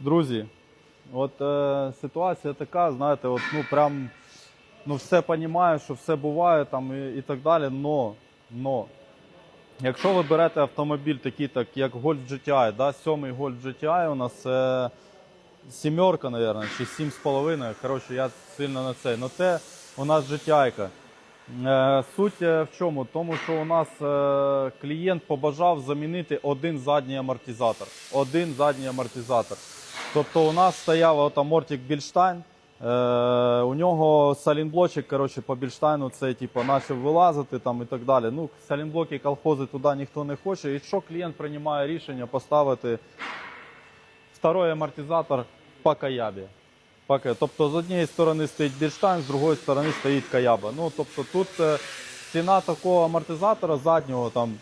Друзі, от е, ситуація така, знаєте, от, ну прям ну, все розумію, що все буває там і, і так далі. Но, но якщо ви берете автомобіль такий, так, як Golf GTI, да, сьомий Golf GTI у нас це сімерка, мабуть, чи сім з половиною. Коротше, я сильно на цей. Но те у нас GTI-ка. Е, Суть е, в чому? Тому що у нас е, клієнт побажав замінити один задній амортизатор. Один задній амортизатор. Тобто у нас стояв от амортик Більштайн. Е, у нього салінблочик коротше, по Більштайну це типу, почав вилазити там, і так далі. Ну, салінблоки колхози туди ніхто не хоче. І що клієнт приймає рішення поставити второй амортизатор по каябі. Тобто з однієї сторони стоїть Більштайн, з другої сторони стоїть Каяба. Ну, тобто тут е, ціна такого амортизатора заднього там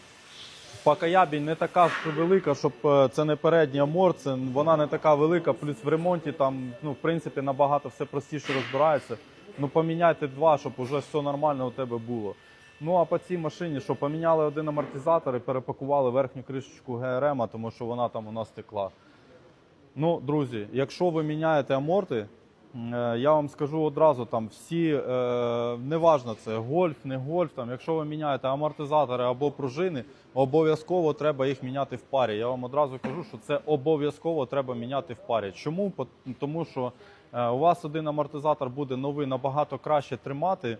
по Каябі не така велика, щоб е, це не передній аморт, це, вона не така велика, плюс в ремонті там, ну, в принципі, набагато все простіше розбирається. Ну, поміняйте два, щоб уже все нормально у тебе було. Ну а по цій машині, що поміняли один амортизатор і перепакували верхню кришечку ГРМ, тому що вона там у нас текла. Ну, друзі, якщо ви міняєте аморти, я вам скажу одразу, там всі, е, неважно це гольф, не гольф, там, якщо ви міняєте амортизатори або пружини, обов'язково треба їх міняти в парі. Я вам одразу кажу, що це обов'язково треба міняти в парі. Чому? Тому що е, у вас один амортизатор буде новий набагато краще тримати,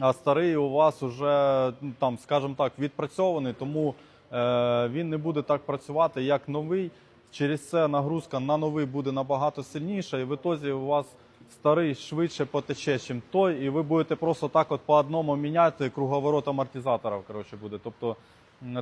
а старий у вас вже, ну, там, скажімо так, відпрацьований, тому е, він не буде так працювати, як новий. Через це нагрузка на новий буде набагато сильніша, і в ітозі у вас старий швидше потече, ніж той, і ви будете просто так от по одному міняти круговорот амортизаторів. Коротше, буде. Тобто,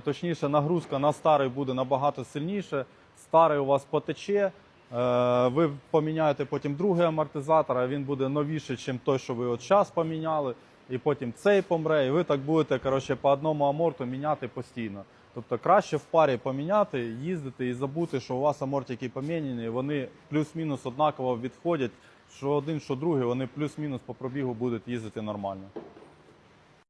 точніше, нагрузка на старий буде набагато сильніше, старий у вас потече. Е, Ви поміняєте потім другий амортизатор, а він буде новіший, ніж той, що ви от зараз поміняли, і потім цей помре, і ви так будете коротше, по одному аморту міняти постійно. Тобто краще в парі поміняти, їздити і забути, що у вас амортики поміняні, вони плюс-мінус однаково відходять, що один, що другий, вони плюс-мінус по пробігу будуть їздити нормально.